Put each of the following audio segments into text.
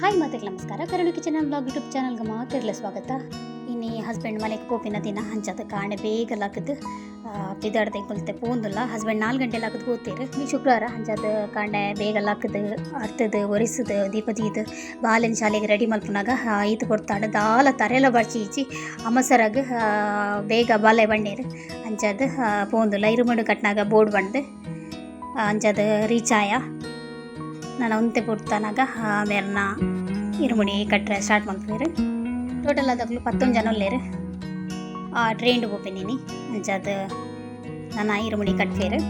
Hi ಮತ್ತೆ ನಮಸ್ಕಾರ. ಕರುಣ kitchen blog YouTube ಚಾನಲ್ಗೆ ಮಾತಿರಲಿ ಸ್ವಾಗತ. ಇನ್ನು ಹಸ್ಬೆಂಡ್ ಮನೆಗೆ ಕೋಪಿನ ದಿನ ಹಂಚದ ಕಾಣೆ ಬೇಗ ಲಾಕದು ಪಿದಾಡ್ದೆ ಕುಲ್ತೆ ಪೋಂದುಲ್ಲ. ಹಸ್ಬೆಂಡ್ ನಾಲ್ಕು ಗಂಟೆ ಲಾಕದು ಹೋಗ್ತೀರಿ ಈ ಶುಕ್ರವಾರ ಹಂಚದ ಕಾಣೆ ಬೇಗ ಲಾಕದು ಅರ್ತದ, ಒರೆಸದು, ದೀಪದೀದು, ಬಾಲಿನ ಶಾಲೆಗೆ ರೆಡಿ ಮಲ್ಪನಾಗ ಈತು ಕೊಡ್ತಾಡ ದಾಲ ತರೆಲ ಬರ್ಚಿ ಈಚಿ ಅಮಸರಾಗ ಬೇಗ ಬಾಲೆ ಬಣ್ಣೀರು ಹಂಚದ ಪೋಂದುಲ್ಲ. ಇರುಮಡು ಕಟ್ನಾಗ ಬೋರ್ಡ್ ಬಂದು ಅಂಚದ ರೀಚಾಯ. ನಾನು ಒಂತೆ ಪುಡ್ತಾನಾಗ ಆಮೇಲೆ ನಾ ಇರುಮುಡಿ ಕಟ್ಟರೆ ಸ್ಟಾರ್ಟ್ ಮಾಡ್ತೀರಿ ಟೋಟಲ್ ಅದಾಗಲೂ ಪತ್ತೊಂದು ಜನ ಒಲ್ಲೇರು ಟ್ರೈನ್ಡ್ ಹೋಗ್ತೀನಿ ಅಂಚದ ನಾನು ಇರುಮುಡಿ ಕಟ್ಫೇರು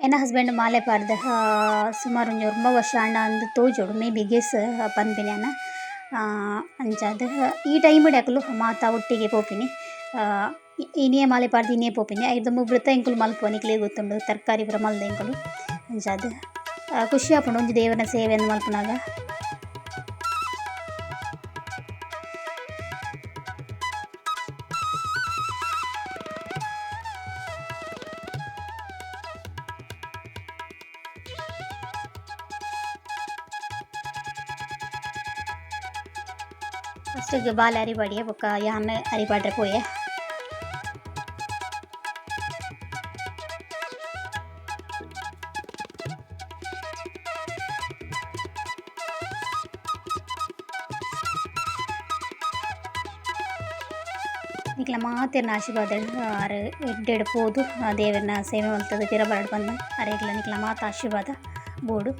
ಎನ್ನ ಹಸ್ಬೆಂಡ್ ಮಾಲೆ ಪಾಡ್ದೆ ಸುಮಾರು ಒಂದು ಒಂಬ ವರ್ಷ ಅಣ್ಣ ಅಂದು ತೋಜೋಡು ಮೇ ಬಿ ಗೆಸ್ ಪನ್ಪಿನ್ಯಾನ ಅಂಚಾದ ಈ ಟೈಮ್ ಯಾಕಲು ಮಾತ ಒಟ್ಟಿಗೆ ಪೋಪಿನಿ. ಇನಿಯ ಮಾಲೆ ಪಾಡ್ದು ಇನಿಯ ಪೋಪಿನಿ. ಐದು ಮುಬ್ರತ ಎಂಕುಲು ಮಲ್ಪನಿಕ್ಲೇ ನಿಕ್ಲೆ ಗೊತ್ತುಂಡು, ತರಕಾರಿ ಪೂರ ಮಲ್ದ ಅಂಚಾದ ಖುಷಿ ಆಪುಂಡು, ಒಂಜಿ ದೇವರ ಸೇವೆಯನ್ನು ಮಲ್ಪನಾಗ. ಫಸ್ಟಿಗೆ ಬಾಲ್ ಅರಿಬಾಡಿಯ ಬೊಕ್ಕ ಯಾನ್ ಅರಿಬಾಡ್ರೆ ಪೋಯೆ ನಿಕ್ಲ ಮಾತಿನ ಆಶೀರ್ವಾದ ಆರು ಎಡ್ಡೆಡ್ ಪೋದು ಆ ದೇವರನ್ನ ಸೇವೆ ಮಲ್ತದ ಪಿರ ಬರಡ್ ಬಂದ ಅರೆಗ್ಲ ನಿಕ್ಲ ಮಾತ ಆಶೀರ್ವಾದ ಬೋಡು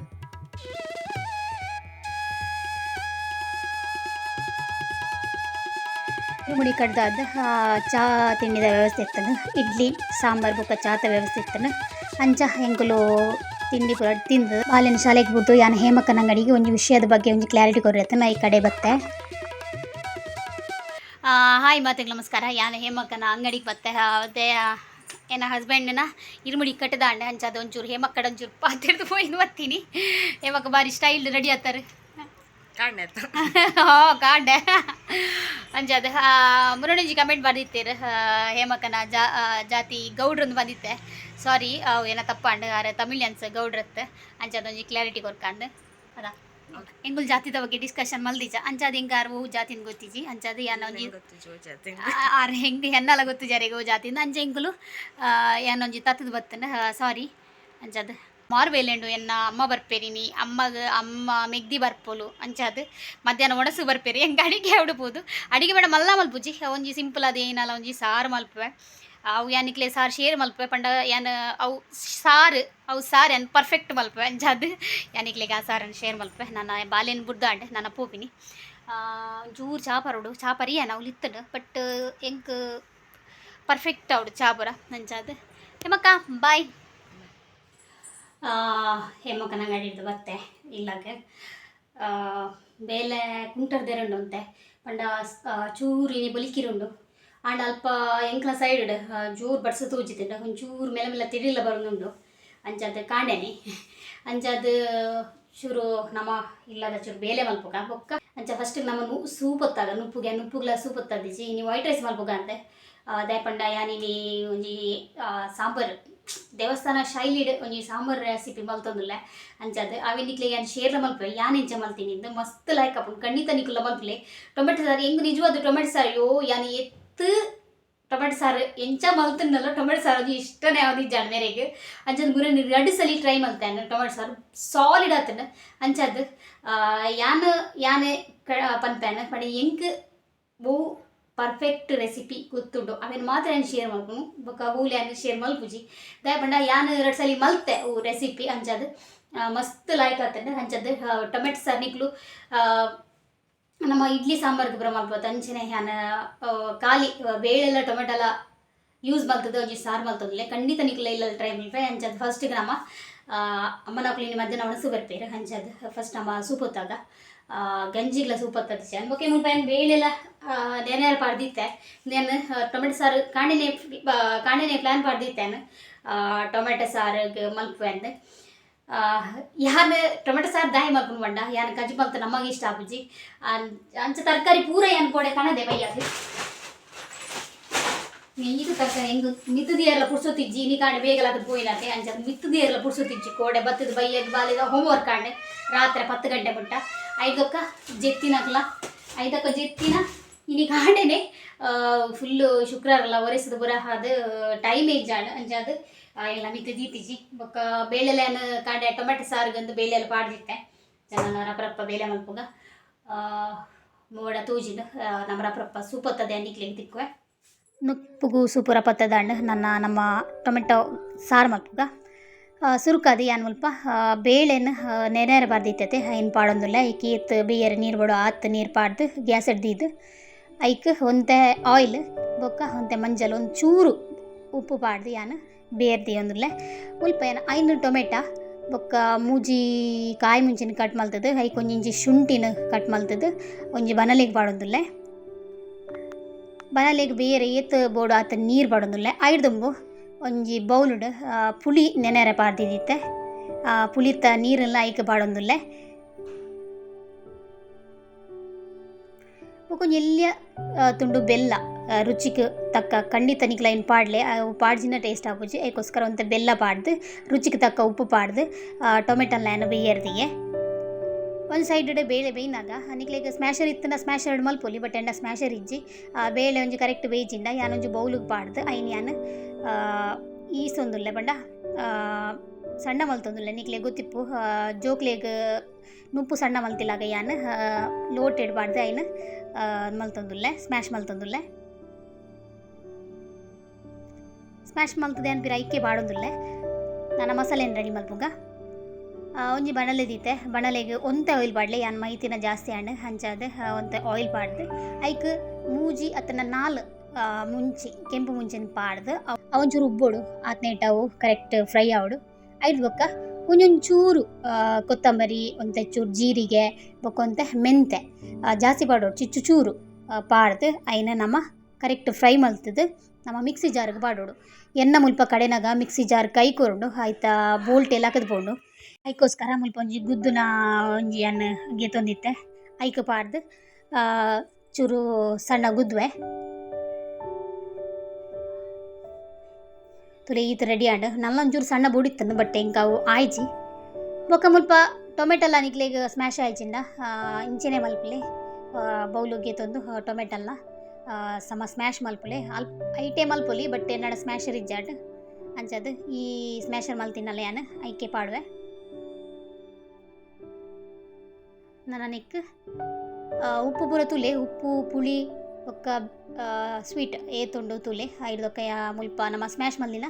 ಮುಡಿ ಕಡ್ದಾದ ಚಾ ತಿಂಡಿದ ವ್ಯವಸ್ಥೆ ಇತ್ತನು ಇಡ್ಲಿ, ಸಾಂಬಾರು ಬೊಕ್ಕ ಚಾತ ವ್ಯವಸ್ಥೆ ಇರ್ತದೆ ಅಂಚ ಹೆಂಗಲು ತಿಂಡಿ ಪುರ ತಿಂದು ಬಾಲಿನ ಶಾಲೆಗೆ ಬಿಟ್ಟು ಯಾನ ಹೇಮಕ್ಕನ ಅಂಗಡಿಗೆ ಒಂದು ವಿಷಯದ ಬಗ್ಗೆ ಒಂದು ಕ್ಲಾರಿಟಿ ಕೊಡ್ರತ್ತೆ ನಾ ಈ ಕಡೆ ಬತ್ತೆ. ಹಾಯ್ ಮಾತಿಗೆ ನಮಸ್ಕಾರ. ಯಾನ ಹೇಮಕ್ಕನ ಅಂಗಡಿಗೆ ಬತ್ತೆ. ಅದೇ ಏನ ಹಸ್ಬೆಂಡ್ನ ಇರುಮುಡಿ ಕಟ್ಟದಾಂಡೆ ಅಂಚದ ಒಂಚೂರು ಹೇಮಕ್ಕಡ ಒಂಚೂರು ಪಾತಿಡ್ದು ಹೋಯ್ದು ಬರ್ತೀನಿ ಹೇಮಕ್ಕ ಬಾರಿ ಸ್ಟೈಲ್ ರೆಡಿ ಆಗ್ತಾರೆ ಕಾಣೆತ್ತು ಹೋ ಕಾಂಡೆ ಅಂಜದ ಮುರಣಿಜಿ ಕಮೆಂಟ್ ಬರ್ದಿತ್ತೀರ ಹೇಮಕನ ಜಾ ಜಾತಿ ಗೌಡ್ರಂದು ಬಂದಿತ್ತೆ. ಸಾರಿ ಅವು ಏನೋ ತಪ್ಪಂಡು ಆರೆ ತಮಿಳಿಯನ್ಸ್ ಗೌಡ್ರತ್ ಒಂಜಿ ಕ್ಲಾರಿಟಿ ಕೊರ್ಕಂಡು ಅದ. ಎಂಗುಲ್ ಜಾತಿದ ಬಗ್ಗೆ ಡಿಸ್ಕಷನ್ ಮಲ್ದಿಜ. ಅಂಚಾದ ಹಿಂಗಾರು ಜಾತಿನ ಗೊತ್ತಿಜಿ ಅಂಚಾದ ಯಾನ ಒಂಜಿ ಗೊತ್ತು ಜೋಜಾತಿ ಆರು ಹೆಂಗೆ ಹೆಣ್ಣಲ್ಲ ಗೊತ್ತು ಜರಿಗೆ ಜಾತಿಂದ ಅಂಚ ಒಂಜಿ ಏನೊಂಜಿ ತತ್ತದ ಬತ್ತನ ಸಾರಿ ಅಂಚದ ಮಾರ್ಬೇಲೆಂಡು ಎನ್ನ ಅಮ್ಮ ಬರ್ಪೇರಿನಿ ಅಮ್ಮಗ, ಅಮ್ಮ ಮೆಗ್ದಿ ಬರ್ಪೋಲು ಅಂಚಾದ ಮಧ್ಯಾಹ್ನ ಒಣಸು ಬರ್ಪೇರಿ, ಹೆಂಗೆ ಅಡಿಗೆ ಹೊಡ್ಬೋದು ಅಡಿಗೆ ಬೇಡ ಮಲ್ಲ ಮಲ್ಪುಜಿ ಒಂಜಿ ಸಿಂಪಲ್ ಅದು ಏನಲ್ಲ, ಒಂಜಿ ಸಾರು ಮಲ್ಪುವೆ. ಅವು ಯಾನಿಕ್ಲೆ ಸಾರು ಶೇರ್ ಮಲ್ಪುವೆ, ಪಂಡ ಯಾನ್ ಅವು ಸಾರು ಅವು ಸಾರು ಏನು ಪರ್ಫೆಕ್ಟ್ ಮಲ್ಪುವೆ ಅಂಜಾದ ಯಾನಿಕ್ಲೆಗೆ ಆ ಸಾರನ್ನು ಶೇರ್ ಮಲ್ಪುವೆ. ನನ್ನ ಬಾಲ್ಯನ ಬುಡ್ದಾಂಡೆ, ನನ್ನ ಪೂಪಿನಿ. ಜೂರು ಚಾಪರುಡು ಚಾಪರಿ ಏನು ಅವ್ಲು ಇತ್ತಡು, ಬಟ್ ಎಂಕ್ ಪರ್ಫೆಕ್ಟ್ ಅವಡು ಚಾಪುರ ನಂಜಾದ ಹೇಮಕ್ಕ ಬಾಯ್. ಹೇಮಕ್ಕನ ಗಡಿದ್ದು ಬತ್ತೆ, ಇಲ್ಲಾಗೆ ಬೇಲೆ ಕುಂಟರ್ದೆರುಂಡು ಅಂತೆ, ಪಂಡ ಚೂರಿ ಬಲಿಕಿರುಂಡು. ಆಂಡ ಅಲ್ಪ ಎಂಕ್ಲ ಸೈಡ್ ಜೂರು ಬಡ್ಸ ತೂಜಿತಿಂಡ, ಒಂಚೂರು ಮೇಲೆ ಮೇಲೆ ತಿಡಿಲ್ಲ ಬರೋದುಂಡು ಅಂಚಾದ ಕಾಂಡೆನಿ. ಅಂಜಾದ್ ಚೂರು ನಮ್ಮ ಇಲ್ಲದ ಚೂರು ಬೇಲೆ ಮಲ್ಪಕ ಬೊಕ್ಕ. ಅಂಚ ಫಸ್ಟ್ ನಮ್ಮ ನು ಸೂಪ್ ಹೊತ್ತಾಗ ನುಪ್ಪುಗೆ, ನುಪ್ಪುಗ್ಲ ಸೂಪ್ ಹೊತ್ತದಿಜಿ ಇನಿ ವೈಟ್ ರೈಸ್ ಮಲ್ಪಕ ಅಂತೆ. ದಯಪಂಡ ಯಾನಿ ಒಂಜಿ ಸಾಂಬಾರು. ದೇವಸ್ಥಾನ ಶೈಲಿಡ್ ಒಂಜಿ ಸಾಂಬಾರ್ ರೆಸಿಪಿ ಮಲ್ತೊಂದುಲ್ಲೆ ಅಂಚದ್ ಅವಿನಿಕ್ಲೆ ಯಾನ್ ಶೇರ್ಲ ಮಲ್ಪೆ, ಯಾನ್ ಎಂಚ ಮಲ್ತೀನಿ ಮಸ್ತ್ ಲೈಕ್ ಅಪ್ಪು ಖಂಡಿತ ನಿಕುಲ ಮಲ್ಪಲೆ. ಟೊಮೆಟೊ ಸಾರು ಹೆಂಗ್ ನಿಜವಾದ ಟೊಮೆಟೊ ಸಾರು ಯೋ ಯಾನ್ ಎತ್ತು ಟೊಮೆಟೊ ಸಾರು ಎಂಚ ಮಲ್ತಿನಲ್ಲ ಟೊಮೆಟೊ ಸಾರು ಅದು ಇಷ್ಟನೇ ಯಾವ್ದು ಜಾಣ ಮೇರೆಗೆ ಮುರೆ ಮುರ ಸಲ ಟ್ರೈ ಮಲ್ತಾನೆ ಟೊಮೆಟೊ ಸಾರು ಸಾಲಿಡ್ ಆತನ. ಅಂಚಾದ ಯಾನ್, ಯಾನೆ ಕ ಪನ್ಪೇನ ಪಡಿ ಎಂಕ್ ಬೋ ಪರ್ಫೆಕ್ಟ್ ರೆಸಿಪಿ ಗೊತ್ತುಂಡು ಅವೇನು ಮಾತ್ರ ನಾನು ಶೇರ್ ಮಾಡ್ಕೊಂಡು ಬೊಕ್ಕ ಏನು ಶೇರ್ ಮಲ್ಪುಜಿ ದಯಪಂಡ ಯಾನು ಎರಡು ಸಲ ಮಲ್ತೆ ಅವು ರೆಸಿಪಿ ಅಂಚದು ಆ, ಮಸ್ತ್ ಲೈಕ್ ಆಗ್ತದೆ ಅಂಚದ್ದು ಟೊಮೆಟೊ ಸರ್ನಿಕ್ಲು ನಮ್ಮ ಇಡ್ಲಿ ಸಾಂಬಾರ್ಗೆ ಬರೋ ಮಲ್ಪತ್ತು ಅಂಚನೆ ಯಾನ ಖಾಲಿ ಬೇಳೆಲ್ಲ ಟೊಮೆಟೊ ಎಲ್ಲ ಯೂಸ್ ಮಲ್ತದ ಒಂಜಿ ಸಾರು ಮಲ್ತದಲ್ಲೇ ಖಂಡಿತ ನಿಕ್ಲ ಇಲ್ಲ ಟ್ರೈ ಮಲ್ಪೆ ಫಸ್ಟ್ ಫಸ್ಟಿಗೆ ನಮ್ಮ ಅಮ್ಮನ ಕ್ಲೀನಿ ಮಧ್ಯಾಹ್ನ ಒಣಸು ಬರ್ಪೇರು ಹಂಚದು ಫಸ್ಟ್ ನಮ್ಮ ಸೂಪ್ ಹೊತ್ತಾಗ. ಆ, ಗಂಜಿಗ್ಲ ಸೂಪ್ ಹೊತ್ತದಿಸಿ ಅನ್ಬೋಕೆ ಮುಲ್ಪ ಏನು ಬೇಳೆಲ್ಲ ನೆನೆ ಪಾಡ್ದಿತ್ತೆ. నేను ಟೊಮೆಟೊ ಸಾರು ಕಾಣಿನೆ ಕಾಣಿನೆ ಪ್ಲಾನ್ ಪಾಡ್ದಿತ್ತೇನು ಟೊಮೆಟೊ ಸಾರಿಗೆ ಮಲ್ಪು ಅಂದೆ. ಯಾನ್ ಟೊಮೆಟೊ ಸಾರು ದಾಯಿ ಮಲ್ಕೊಂಡು ಬಂಡ ಯಾನ್ ಗಂಜಿ ಮಲ್ತ ನಮಗೆ ಇಷ್ಟ ಆಪುಜಿ ಅಂಚ ತರಕಾರಿ ಪೂರ ಏನು ಕೊಡೆ ಕಣದೆ ಅದು. ಇದು ತರಕಾರಿ ಹೆಂಗ್ ಮಿತ್ತದಿಯರ್ಲ ಪುಡ್ಸೋತಿಜ್ಜಿ, ನೀ ಕಾಣೆ ಬೇಗಲ ಅದು ಪೋಯಿನತೆ ಅಂಚ ಮಿತ್ತದಿಯರ್ಲ ಪುಡ್ಸೋತಿಜ್ಜಿ, ಕೋಡೆ ಬತ್ತದ ಬೈಯದ ಬಾಲಿದ ಹೋಮ್ವರ್ಕ್ ಕಾಣೆ ರಾತ್ರಿ ಪತ್ತು ಗಂಟೆ ಬಿಟ್ಟ ಐದಕ್ಕ ಜೆತ್ತಿನಕ್ಲ ಐದಕ್ಕ ಜೆತ್ತಿನ. ಇನಿ ಕಾಂಡೆನೆ ಫುಲ್ಲು ಶುಕ್ರವಾರಲ್ಲ ಒರೆಸದು ಬರ ಅದು ಟೈಮ್ ಏಜ್ ಅಂಜಾದ. ಎಲ್ಲ ಮಿತ್ತು ಜೀತಿಜಿ ಬೊಕ್ಕ ಬೇಳೆಲೆನ ಕಾಂಡೆ ಟೊಮೆಟೊ ಸಾರಿಗಂದು ಬೇಳೆಲ್ಲ ಪಾಡ್ದಿತ್ತೆ ಜನ ರಪ್ರಪ್ಪ ಬೇಳೆ ಮಲ್ಪುಗ. ಮೋಡ ತೂಜಿನ. ನಮ್ಮ ರಪ್ಪ ಸೂಪತ್ತದೆ ಅಂಡಿಕ್ಲೆ ತಿಕ್ಕುವೆ. ನುಪ್ಪುಗು ಸೂಪುರ ಹಣ್ಣು ನನ್ನ ನಮ್ಮ ಟೊಮೆಟೊ ಸಾರು ಮಲ್ಪುಗ. ಸುರುಕಾದಿ ಯಾನ್ ಮುಲ್ಪ ಬೇಳೆನ ನೆನೆರೆ ಬಾರ್ದಿತ್ತೈತೆ, ಏನು ಪಾಡೊಂದಿಲ್ಲ. ಐಕಿ ಎತ್ತು ಬೇಯರೆ ನೀರು ಬಡೋ ಆತ್ ನೀರು ಪಾಡ್ದು, ಗ್ಯಾಸ್ ಹಿಡ್ದಿದ್ದು. ಐಕ್ ಒಂತೆ ಆಯಿಲ್, ಬೊಕ್ಕ ಒಂತೆ ಮಂಜಲ್, ಒಂದು ಚೂರು ಉಪ್ಪು ಪಾಡ್ದು ಯಾನ್ ಬೇರ್ದಿ ಒಂದುಲ್ಲೆ ಉಲ್ಪ ಏನು ಐನು ಟೊಮೆಟ, ಬೊಕ್ಕ ಮೂಜಿ ಕಾಯಿ ಮುಂಚಿನ ಕಟ್ ಮಲ್ತದ್ದು ಐಕ್ ಒಂಜಿಂಜಿ ಶುಂಠಿನ ಕಟ್ ಮಲ್ತದ್ದು ಒಂಜಿ ಬನಲಿಗೆ ಪಾಡೊಂದುಲ್ಲೆ. ಬನಲೆಗ್ ಬೇರೆ ಏತ್ ಬೋಡು ಆತ ನೀರು ಬಡೊಂದುಲ್ಲೆ ಐಡ್ದುಂಬು. ಒಂಜಿ ಬೌಲುಡು ಪುಳಿ ನೆನೆರೆ ಪಾಡ್ದಿದಿತ್ತೆ ಪುಳಿತ ನೀರೆಲ್ಲ ಐಕ್ ಪಾಡೊಂದುಲ್ಲೆ. ಬೊಕೊಂಜಿ ಎಲ್ಲಿಯ ತುಂಡು ಬೆಲ್ಲ ರುಚಿಗೆ ತಕ್ಕ ಖಂಡಿತ ನಿಕ್ಲ ಏನು ಪಾಡ್ಲೆ ಪಾಡ್ಜಿನ ಟೇಸ್ಟ್ ಆಪುಜಿ ಅದಕ್ಕೋಸ್ಕರ ಒಂದು ಬೆಲ್ಲ ಪಾಡ್ದು ರುಚಿಗೆ ತಕ್ಕ ಉಪ್ಪು ಪಾಡ್ದು ಟೊಮೆಟೊಲ್ಲ ಏನು ಬೇಯರ್ದಿಗೆ. ಒಂದು ಸೈಡ್ ಬೇಳೆ ಬೇಯ್ನಾಗ ನಿಕ್ಲೆಗ್ ಸ್ಮ್ಯಾಶರ್ ಇತ್ತನ ಸ್ಮ್ಯಾಶರ್ ಮಲ್ಪೊಲಿ, ಬಟ್ ಎಂಡ ಸ್ಮ್ಯಾಶರ್ ಇಜ್ಜಿ ಬೇಳೆ ಒಂಜಿ ಕರೆಕ್ಟ್ ಬೇಯ್ಜಿಂಡ, ಯಾನೊಂಜಿ ಬೌಲಿಗೆ ಪಾಡ್ದು, ಐನ್ ಯಾನ್ ಈಸೊಂದುಲ್ಲೆ ಸೊಂದುಲ್ಲ ಪಂಡ ಸಣ್ಣ ಮಲ್ತೊಂದುಲ್ಲ ನಿಕ್ಲೆ ಗೊತ್ತಿಪ್ಪು. ಜೋಕ್ಲೆಗ್ ನುಪ್ಪು ಸಣ್ಣ ಮಲ್ತಿಲಾಗ ಯಾನ್ ಲೋಟ್ ಇಡಬಾರ್ದು ಐನ್ ಆ, ಮಲ್ತೊಂದುಲ್ಲೆ ಸ್ಮ್ಯಾಶ್ ಮಲ್ತೊಂದುಲ್ಲೆ ಸ್ಮ್ಯಾಶ್ ಮಲ್ತದೆ ಅನ್ಪಿರ ಐಕೆ ಬಾಡೊಂದುಲ್ಲೆ. ನನ್ನ ಮಸಾಲೆನ ರೆಡಿ ಮಲ್ಪುಗ ಒಂಜಿ ಬಣಲೆ ದೀತೆ. ಬಣಲೆಗ್ ಒಂತೆ ಆಯಿಲ್ ಪಾಡ್ಲೆ ಯಾನ್ ಮೈತಿನ ಜಾಸ್ತಿ ಹಣ್ಣು ಹಂಚಾದ ಒಂತೆ ಆಯಿಲ್ ಪಾಡ್ದು ಐಕ್ ಮೂಜಿ ಅತ್ತನ ನಾಲ್ ಮುಂಚಿ, ಕೆಂಪು ಮುಂಚಿನ ಪಾಡ್ದು, ಅವ್- ಅವೊಂಚೂರು ಉಬ್ಬೋಡು ಆತ್ನೇಟವು ಕರೆಕ್ಟ್ ಫ್ರೈ ಆವಡು. ಐದು ಬೊಕ್ಕ ಒಂಜೊಂಚೂರು ಕೊತ್ತಂಬರಿ ಒಂತೆ ಚೂರು ಜೀರಿಗೆ ಬೊಕ್ಕ ಒಂತೆ ಮೆಂತೆ ಜಾಸ್ತಿ ಪಾಡೋಡು ಚಿಚ್ಚು ಚೂರು ಪಾಡ್ದು ಐನ ನಮ್ಮ ಕರೆಕ್ಟ್ ಫ್ರೈ ಮಲ್ತದು, ನಮ್ಮ ಮಿಕ್ಸಿ ಜಾರ್ಗೆ ಪಾಡೋಡು ಎನ್ನ ಮುಲ್ಪ ಕಡೆನಾಗ ಮಿಕ್ಸಿ ಜಾರ್ ಕೈ ಕೊರ್ಡು ಆಯ್ತಾ ಬೋಲ್ಟ್ ಎಲ್ಲ ಕದ್ಕೊಂಡು ಐಕೋಸ್ಕರ ಮುಲ್ಪ ಒಂಜಿ ಗುದ್ದುನ ಒಂಜಿ ಅನ್ನ ಗೆತ್ತೊಂದಿತ್ತೆ ಐಕ ಪಾಡ್ದು ಚೂರು ಸಣ್ಣ ಗುದ್ವೆ. ತುಲೆ ಈತ ರೆಡಿ ಆಂಡ್ ನಲ್ಲ ಒಂಚೂರು ಸಣ್ಣ ಬೋಡಿ ಬಟ್ ಎಂಕಾವು ಆಯ್ಜಿ. ಬೊಕ್ಕ ಮುಲ್ಪ ಟೊಮೆಟೊಲ್ಲ ನಿಕ್ಲೆಗ್ ಸ್ಮ್ಯಾಶ್ ಆಯ್ಚಿಂಡ ಆ, ಇಂಚೆನೆ ಮಲ್ಪಲೆ ಬೌಲುಗೆ ತಂದು ಟೊಮೆಟೊಲ್ಲ ಸಮ ಸ್ಮ್ಯಾಶ್ ಮಲ್ಪಲೆ. ಅಲ್ಪ ಐಟೆ ಮಲ್ಪೊಲಿ ಬಟ್ ಎನ್ನಡ ಸ್ಮ್ಯಾಶರ್ ಇಜ್ಜಾಡ್. ಅಂಚದು ಈ ಸ್ಮ್ಯಾಶರ್ ಮಲ್ತಿನಲ್ಲ ಯಾನ ಐಕೆ ಪಾಡುವೆ. ನನ್ನ ನೆಕ್ ಉಪ್ಪು ಪೂರ ತುಲೆ ಉಪ್ಪು ಪುಳಿ ಒಕ್ಕ ಸ್ವೀಟ್ ಏತುಂಡು ತುಲೆ ಐದೊಕ್ಕ ಯಾ ಮುಲ್ಪ ನಮ್ಮ ಸ್ಮ್ಯಾಶ್ ಮಲ್ಲಿನ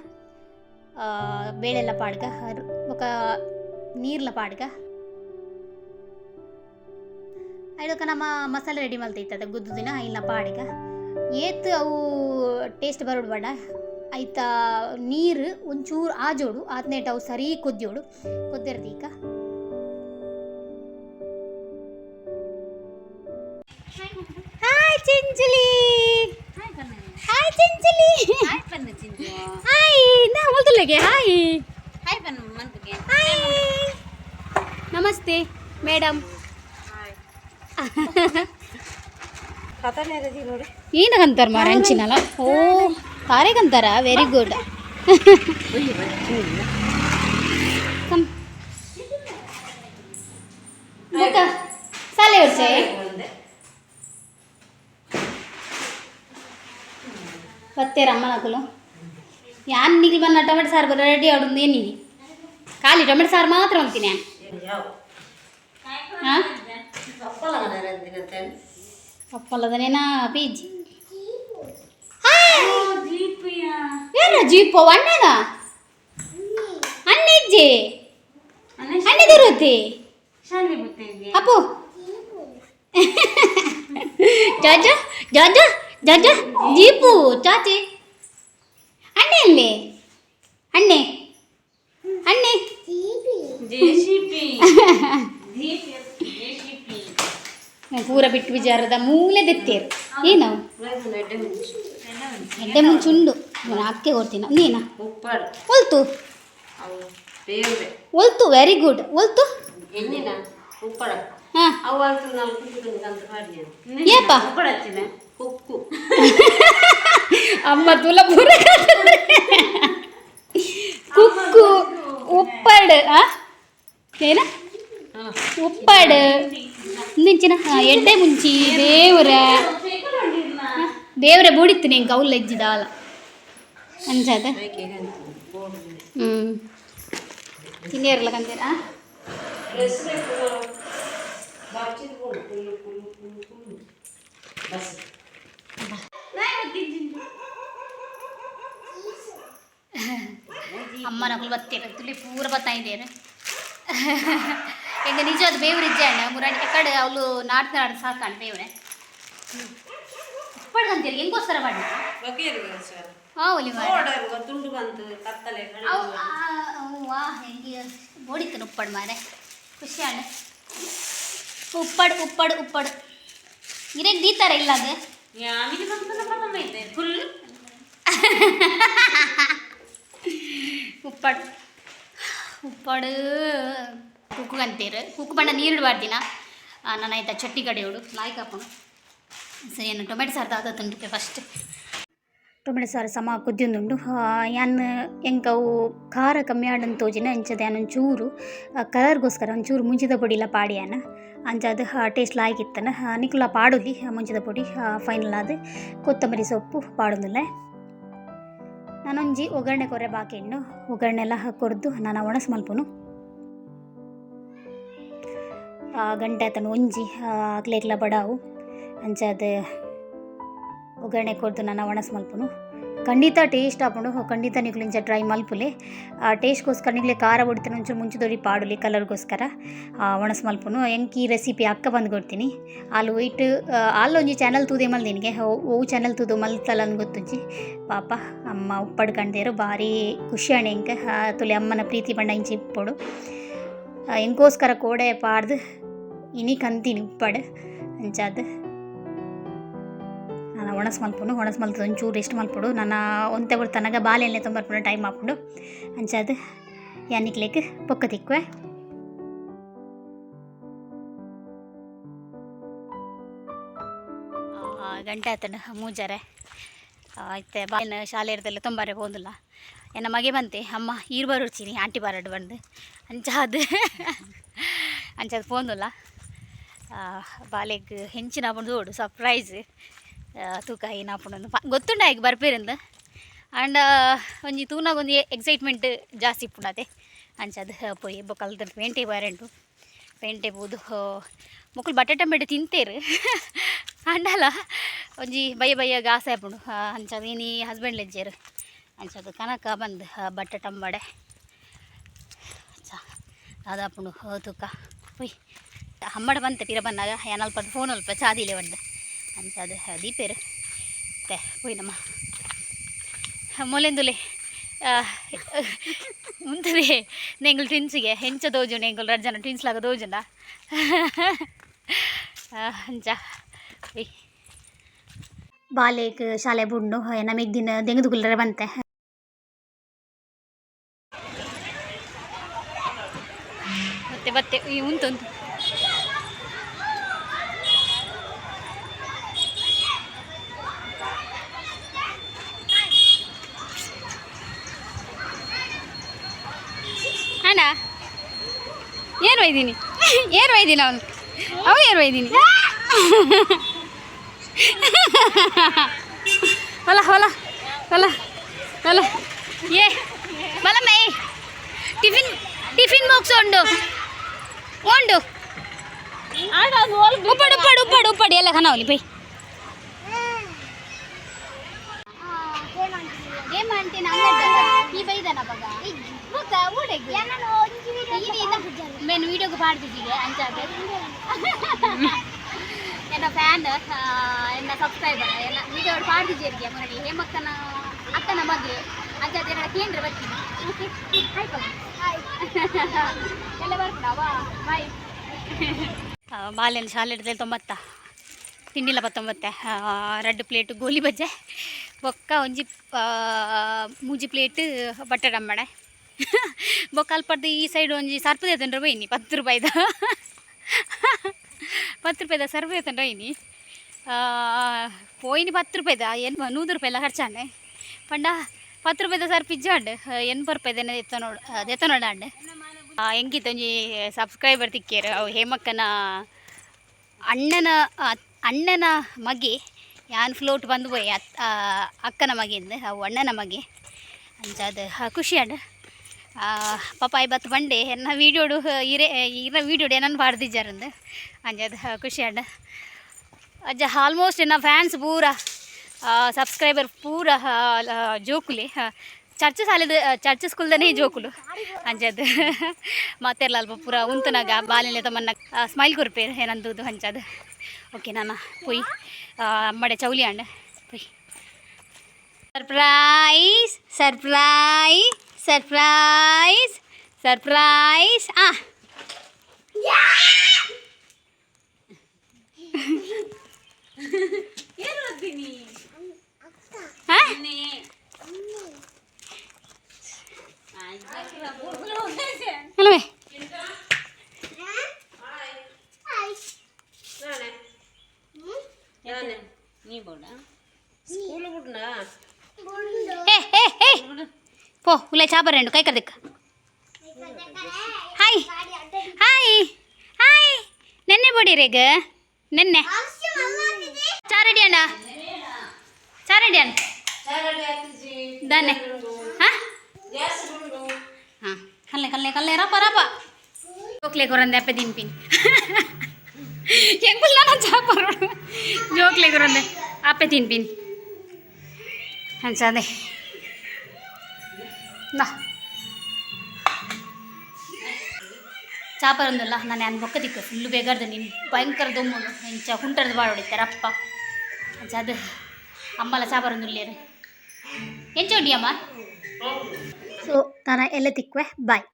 ಬೇಳೆಲ್ಲ ಪಾಡ್ಗ ఒక ನೀರ್ಲ ಪಾಡ್ಗ. ಐದೊಕ್ಕ ನಮ್ಮ ಮಸಾಲೆ ರೆಡಿ ಮಲ್ತೈತದ ಗುದ್ದು ದಿನ ಐಲ್ನ ಪಾಡಿಗ. ಏತ್ ಅವು ಟೇಸ್ಟ್ ಬರೋಡು ಬೇಡ. ಆಯ್ತಾ ನೀರು ಒಂಚೂರು ಆಜೋಡು ಆದ್ನೇಟ್ ಅವು ಸರಿ ಕುದ್ಯೋಡು ಕುದ್ದಿರ್ದೀಕ ಹಾಯ್ ಚಿಂಚಲಿ ಹಾಯ್ ಚಿಂಚಲಿ ಹಾಯ್ ಪನ್ನು ಚಿಂಜು ಹಾಯ್ ನಾ ಮೊದಲಿಗೆ ಹಾಯ್ ಹಾಯ್ ಪನ್ನು ಮಂತ್ಗೆ ಹಾಯ್ ನಮಸ್ತೆ ಮೇಡಮ್ ಹಾಯ್ ಕಥನೆ ರಜಿ ನೋಡಿ ಏನಂತಾರ ಮಾರ ಹಂಚಿನಲ್ಲ ಓ ಕಾರೆಗಂತಾರ ವೆರಿ ಗುಡ್ ಕಮ್ ಬುಕ್ಕ ಸಾಲೆ ವರ್ಷ ಬತ್ತೇರ ಅಮ್ಮನಕಲು ಯಾನ್ ನಿಗಿ ಬನ್ನ ಟೊಮೆಟೊ ಸಾರು ರೆಡಿ ಆಡೋದು ಏನಿದೆ ಖಾಲಿ ಟೊಮೆಟೊ ಸಾರು ಮಾತ್ರ ಅಂತೀನಿ ಹಾಂ ಪಪ್ಪಲ್ಲದನೇನಾ ಪೀಜಿ ಏನ ಜೀಪು ಅಣ್ಣನ ಅಣ್ಣಿಜ್ಜಿ ಅಣ್ಣದಿರುತ್ತಿ ಶಾಲೆ ಬಿಟ್ಟಿದ್ದೆ Appu Zaza Zaza Zaza Deepu ಚಾಚಿ. ಅಣ್ಣೆ ಅಲ್ಲಿ? ಅಣ್ಣೆ? ಅಣ್ಣೆ? ಪೂರ ಬಿಟ್ಟು ವಿಚಾರದ ಮೂಲೆ ದೆತ್ತೇರು. ಏನು? ಎಡ್ಡೆ ಮುಂಚುಂಡು. ನಾನು ಅಕ್ಕೆ ಕೊಡ್ತೀನಿ. ನೀನ? ಒಲ್ತು? ಒಲ್ತು ವೆರಿ ಗುಡ್ ಒಲ್ತು? ಹಾಂ. ಏಪ? ಉಪ್ಪಡ ಹಚ್ಚಿನ ಕುಕ್ಕು ಅಮ್ಮ ತುಲ ಪೂರ ಕುಕ್ಕು ಉಪ್ಪಡ್ ಆ ಏನ ಉಪ್ಪಡ್ ಮುಂಚಿನ ಎಡ್ಡೆ ಮುಂಚಿ ದೇವ್ರ ದೇವ್ರ ಬೂಡಿತ್ತು ನೀನು ಕೌಲ್ ಎಜ್ಜಿದಾಲ ಅಂಜಾದ ಹ್ಞೂ ತಿನ್ನಿರಲ್ಲ ಕಂತೀರಾ ಅಮ್ಮನ ಮಗಳು ಬತ್ತೇನೆ ತುಳಿ ಪೂರ ಬತ್ತಾ ಇದ್ದೇನೆ ಎಂಗ ನಿಜವಾದ ಬೇವ್ರ ಅಣ್ಣ ಮುರಾಣಿ ಕಡೆ ಅವಳು ನಾಡ್ತ ನಾಡ್ ಸಾಕಾಣ ಬೇವ್ರೆ. ಪಡ್ಕಂತೀರಿ ಹೆಂಗೋಸ್ಕರ ಮಾಡಿ. ಮಾಡಿ ತುಂಡು ಬಂತು ಕತ್ತಲೆ ವಾ ಹೆಂಗೆ ಬೋಡಿತ್ತು ಉಪ್ಪಡ್ ಮಾರೆ. ಖುಷಿ ಅಣ್ಣ. ಉಪ್ಪಡ್ ಉಪ್ಪಡ್ ಉಪ್ಪಡ್. ಇರೇಗ್ ದೀತಾರ ಇಲ್ಲ ಅದು? ಫುಲ್ ಉಪ್ಪಡು ಉಪ್ಪಡು ಕುಕ್ಕು ಉಕ್ಕು ಕುಕ್ಕು ಬಣ್ಣ ನೀರು ಇಡಬಾರ್ದಿನ ನಾನು ಆಯ್ತಾ ಚಟ್ನಿ ಕಡೆ ಇವಳು ಲಾಯ್ಕ್ ಹಾಕೊಂಡು ಸರಿ ಏನು ಟೊಮೆಟೊ ಸಾರು ತಾತುಂಡು ಫಸ್ಟ್ ಟೊಮೆಟೊ ಸಾರು ಸಮ ಕುದ್ದಿಂದುಂಡು ಯಾನ್ ಎಂಕವು ಖಾರ ಕಮ್ಮಿ ಆಡನ್ ತೋಜಿನ ಅಂಚದ ಯಾನ್ ಒಂಚೂರು ಕಲರ್ಗೋಸ್ಕರ ಒಂಚೂರು ಮುಂಚಿದ ಪೊಡಿಲ ಪಾಡಿಯಾನ ಅಂಚದು ಟೇಸ್ಟ್ ಲಾಯ್ಕಿತ್ತನ ನಿಕ್ಲ ಪಾಡುಲಿ ಮುಂಚಿದ ಪೊಡಿ ಫೈನಲ್ ಅದು ಕೊತ್ತಂಬರಿ ಸೊಪ್ಪು ಪಾಡೋದಿಲ್ಲ. ನಾನೊಂಜಿ ಒಗ್ಗರಣೆ ಕೊರೆ ಬಾಕಿ ಇನ್ನು. ಒಗ್ಗರಣೆ ಎಲ್ಲ ಕೊರ್ದು, ನಾನು ಒಣಸ್ ಮಲ್ಪುನು. ಗಂಟೆ ಆತನು ಒಂಜಿ ಅಕ್ಲೇಕ್ಲ ಬಡಾವು. ಅಂಚಾದ ಒಗ್ಗರಣೆ ಕೊರ್ದು ನಾನು ಒಣಸ್ ಮಲ್ಪುನು. ಖಂಡಿತ ಟೇಸ್ಟ್ ಆಪುಂಡು ಖಂಡಿತ ನಿಕ್ಲು ಇಂಚ ಟ್ರೈ ಮಲ್ಪುಲೆ. ಆ, ಟೇಸ್ಟ್ಗೋಸ್ಕರ ನಿಕ್ಲೆ ಖಾರ ಹೊಡಿತಾನೆ ಒಂಚೂರು ಮುಂಚೆದೊಡಿ ಪಾಡುಲಿ ಕಲರ್ಗೋಸ್ಕರ ಒಣಸ್ ಮಲ್ಪುನು ಹೆಂಗೆ ಈ ರೆಸಿಪಿ ಅಕ್ಕ ಬಂದು ಕೊಡ್ತೀನಿ ಅಲ್ಲಿ ಒಯ್ಟು ಅಲ್ಲೊಂಜಿ ಚಾನಲ್ ತೂದೆ ಮಲ್ ನಿನಗೆ. ಓ ಚಾನಲ್ ತೂದು ಮಲ್ತಲ್ಲ ಅಂತ ಗೊತ್ತುಜ್ಜಿ. ಪಾಪ, ಅಮ್ಮ ಉಪ್ಪಡ್ ಕಂಡೇರು ಭಾರಿ ಖುಷಿ ಅಣ್ಣ ಹೆಂಗೆ ತುಲೆ ಅಮ್ಮನ ಪ್ರೀತಿ ಬಣ್ಣ ಇಂಚಿ ಇಪ್ಪಡು. ಎಂಕೋಸ್ಕರ ಕೋಡೆ ಪಾಡ್ದು, ಇನಿ ಕಂತೀನಿ ಉಪ್ಪಡು. ಅಂಚಾದ ಒಣಸ್ ಮಲ್ಪುನು ಒಣಸ್ ಮಲ್ತದ ಒಂಚೂರು ಎಷ್ಟು ಮಲ್ಪಡು. ನನ್ನ ಒಂತೆ ಬಿಡು ತನಗ ಬಾಲೆಣ್ಣೆ ತೊಂಬರ್ಪುನ ಟೈಮ್ ಹಾಕೊಂಡು ಅಂಚಾದ ಯಾನಿಕ್ಲೇಕ್ ಪೊಕ್ಕ ತಿಕ್ಕುವೆ. ಗಂಟೆ ಆತನ ಮೂಜಾರೆ. ಆಯ್ತೆ ಬಾಯಿನ ಶಾಲೆ ಇರ್ದಲ್ಲ ತೊಂಬಾರೆ ಹೋದಿಲ್ಲ. ಎನ್ನ ಮಗೆ ಬಂತೆ, ಅಮ್ಮ ಈರು ಬರುಚಿನಿ ಆಂಟಿ ಬಾರಡ್ ಬಂದು. ಅಂಚಾದ ಅಂಚಾದ ಫೋನುಲ್ಲ. ಬಾಲೆಗ್ ಹೆಂಚಿನ ಬಂದು ಓಡು ಸರ್ಪ್ರೈಸ್ ತೂಕ ಏನು ಹಾಕೊಂಡು ಗೊತ್ತುಂಡ ಈಗ ಬರ್ಪೇರಿಂದ ಅಂಡ್ ಒಂಜಿ ತೂನಾಗ ಒಂದು ಎಕ್ಸೈಟ್ಮೆಂಟ್ ಜಾಸ್ತಿ ಇಪ್ಪುಂಡತೆ ಅಂಚದು ಪೋಯಿ ಬೊಕ್ಕಲ್ದ ಪೇಂಟೆ ಬಾರಂಟು ಪೇಂಟೆ ಬೋದು ಮಕ್ಕಳು ಬಟಾಟೆ ಬೇಡ ತಿಂತೇರು. ಅಂಡಲ್ಲ ಒಂಜಿ ಬಯ್ಯ ಬಯ್ಯ ಗಾಸ ಆಪುಂಡು. ಅಂಚದು ಏನಿ ಹಸ್ಬೆಂಡ್ ಲೆಜ್ಜೇರು ಅಂಚದು ಕನಕ ಬಂದು ಬಟಾಟಂಬಡೆ ಅದಾಪುಂಡು ತೂಕ. ಪುಯ್ ಹಮ್ಮಡ ಬಂತೆ ಪಿರ ಬಂದಾಗ ಏನಲ್ಪ ಫೋನ್ ಅಲ್ಪ ಚಾದಿಲೆ ಬಂದ. ಅಂಚದು ದೀಪೇರು ಮತ್ತೆ ಪೊಯ್ ನಮ್ಮ ಮೊಲೆಂದುಲೆ ಉಂತದೆ ನೆಂಗಳು ಟ್ವಿನ್ಸಿಗೆ ಹೆಂಚ ದೋಜು ನೆಂಗಳು ರಡ್ಜನ ಟ್ವಿನ್ಸ್ ಲಾಗ ದೋಜುಂಡ ಹಂಚ ಬಾಲೆಗ್ ಶಾಲೆ ಬುಡ್ನು ನಮಗೆ ದಿನ ದೆಂಗದು ಗುಲ್ಲರೆ ಬಂತೆ. ಮತ್ತೆ ಬತ್ತೆ ಉಂಟು ಉಂಟು ಅಣ್ಣ ಏನು ಒಯ್ದೀನಿ ಏನು ಒಯ್ದೀನಿ ಅವನು ಅವ ಏನು ಒಯ್ದೀನಿ ಹೊಲ ಹೊಲ ಹೊಲ ಹೊಲ ಏ ಬಲಮ್ಮೆ ಟಿಫಿನ್ ಟಿಫಿನ್ ಬಾಕ್ಸ್ ಉಂಡು ಉಂಡು ಉಪ್ಪಡು ಉಪ್ಪಡು ಉಪ್ಪಡು ಉಪ್ಪಡು ಎಲ್ಲ ಖಾನಾವಲಿ ಬೈ ಏಮ್ ಆಂಟಿ ಈ ಬೈದನ ಬಗ ಮೇನ್ ವಿಡಿಯೋಗೆ ಪಾಡ್ದಿದ್ದೀಗೆ ಅಂಚಾದೆ ಎನ್ನ ಫ್ಯಾನ್ ಎನ್ನ ಸಬ್ಸ್ಕ್ರೈಬರ್ ಎಲ್ಲ ವಿಡಿಯೋ ಪಾಡ್ದಿದ್ದೀರಿಗೆ ಮುರಳಿ ಹೇಮಕ್ಕನ, ಅಕ್ಕನ ಮದುವೆ. ಅಂಚಾದ ನನ್ನ ಕೇಂದ್ರ ಬರ್ತೀನಿ ಎಲ್ಲ ಬರ್ತಾವಾ? ಬಾಯ್ ಶಾಲೆ ಇಡ್ತೇನೆ ತೊಂಬತ್ತ? ತಿಂಡಿಲ ಪತ್ತೊಂಬತ್ತೆ. ರೆಡ್ ಪ್ಲೇಟ್ ಗೋಲಿ ಬಜ್ಜೆ, ಬೊಕ್ಕ ಒಂಜಿ ಮೂಜಿ ಪ್ಲೇಟ್ ಬಟ್ಟಡಂಬಡೆ ಬೊಕ್ಕ ಬೊಕ್ಕಲ್ ಈ ಸೈಡ್ ಒಂಜಿ ಸರ್ಪು ತಂದ್ರೆ ಬೈನಿ, ಪತ್ತು ರೂಪಾಯಿದ. ಪತ್ತು ರೂಪಾಯಿದ ಸರ್ಪು ತಂದ್ರೆ ಬೈನಿ. ಪೋಯಿನಿ ಪತ್ತು ರೂಪಾಯಿದ, ಏನು ನೂರು ರೂಪಾಯಿ ಎಲ್ಲ ಖರ್ಚು ಪಂಡ ಪತ್ತು ರೂಪಾಯಿದ ಸರ್ ಪಿಜ್ಜ ಹಣ್ಣು ಎಂಟು ದೆತ್ತ ರೂಪಾಯಿ ಏನೇ ಎತ್ತ ನೋಡು ಎತ್ತ ಸಬ್ಸ್ಕ್ರೈಬರ್ ತಿಕ್ಕೇರು, ಅವು ಹೇಮಕ್ಕನ ಅಣ್ಣನ ಅಣ್ಣನ ಮಗಿ, ಯಾನ್ ಫ್ಲೋಟ್ ಬಂದು ಹೋಯ್ ಅಕ್ಕನ ಮಗಿಂದ, ಅವು ಅಣ್ಣನ ಮಗಿ. ಅಂಚಾದ ಖುಷಿ ಹಣ್ಣು ಪಪ್ಪಾಯಿ ಬತ್ತು ಬಂಡೆ, ಎನ್ನ ವೀಡಿಯೋಡು ಇರೇ ಇರ ವೀಡಿಯೋಡು ಏನನ್ನು ಬಾಡ್ದಿಜ್ಜಾರಂದು ಅಂಜದ, ಖುಷಿ ಅಂಡ್ ಅಜ್ಜ ಆಲ್ಮೋಸ್ಟ್ ಎನ್ನ ಫ್ಯಾನ್ಸ್ ಪೂರ ಸಬ್ಸ್ಕ್ರೈಬರ್ ಪೂರ ಜೋಕುಲಿ. ಚರ್ಚ್ ಸಾಲಿದ ಚರ್ಚ್ ಸ್ಕೂಲ್ದನೇ ಜೋಕುಲು. ಅಂಜದು, ಮತ್ತೆಲ್ಲ ಅಲ್ಪ ಪೂರ ಉಂತನಾಗ ಬಾಲಿನ ತಮ್ಮನ್ನ ಸ್ಮೈಲ್ ಕೊರ್ಪೇರು ಏನಂದು ಹಂಚದು ಓಕೆ ನಾನು, ಪುಯ್ ಅಮ್ಮಡೆ ಚೌಲಿ ಅಂಡ ಪುಯ್. ಸರ್ಪ್ರೈಸ್ ಸರ್ಪ್ರೈಸ್ ಸರ್ಪ್ರೈಸ್ ಸರ್ಪ್ರೈಸ್ ಆ ಏನು ಪೋ ಉಲೆ ಚಾಪರ್ ರೆಂಡು ಕೈ ಕರ್ದಿಕ್ಕ ಹಾಯ್ ಹಾಯ್ ಹಾಯ್ ನೆನ್ನೆ ಬಡೀರೇಗ ನೆನ್ನೆ ಚಾರಡಿ ಅಣ್ಣ ಚಾರಡಿ ಅಣ್ಣ ದಾನೆ ಹಾಂ ಹಾಂ ಕಲ್ಲೆ ಕಲ್ಲೆ ಕಲ್ಲೆ ರಪ್ಪ ರಪ್ಪ ಜೋಕ್ಲೆ ಕೊರಂದೆ ಅಪ್ಪ ದಿನ್ಪಿನ್ ಎಂಗುಲ್ ನಾನು ಚಾಪರು ಜೋಕ್ಲೆ ಕೊರಂದೆ ಅಪ್ಪೆ ತಿನ್ಪಿನ್ ಅನ್ಸದೆ ನಾ ಚಾಪರೊಂದಲ್ಲ ನಾನು ಏನು ಬೊಕ್ಕ ದಿಕ್ಕ ಫುಲ್ಲು ಬೇಗಾರ್ದು ನೀನು ಭಯಂಕರ ದೊಮ್ಮನು ಎಂಚ ಕುಂಟರ್ದು ಬಾಳ ಹೊಡಿತಾರೆ ಅಪ್ಪ ಅಂಚ ಅದು ಅಮ್ಮಲ ಚಾಪರೊಂದು ಇಲ್ಲೇರು ಎಂಚ ಹೊಡಿ ಅಮ್ಮ ಸೊ ನಾನು ಎಲ್ಲ ತಿಕ್ವೆ ಬಾಯ್